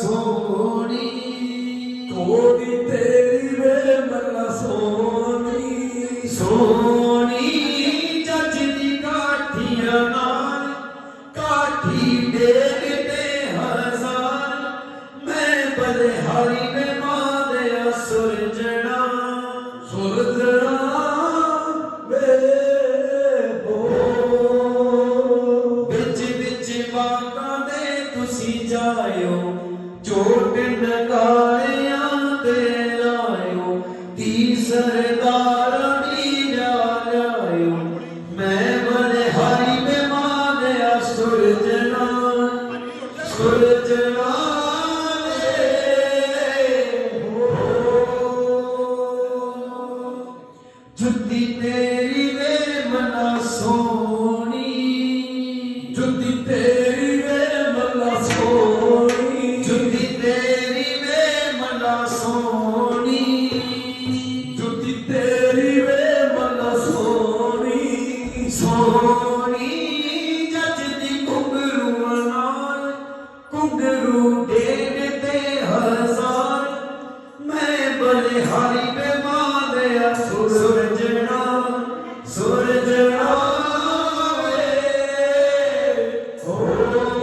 سونی کوڑی تیری وے ملا سونی سونی جج دی کاٹھیاں نال کاٹھی دیکھتے ہزار میں بلے میں جائیو چوٹ سردار میں ہاری سرجنا سرجنا جتی تیرے سونی سونی جچ کی کوگرو نگرو دے ہر سال میں بلی ہاری پیمانے سرجنا سورجنا سوجو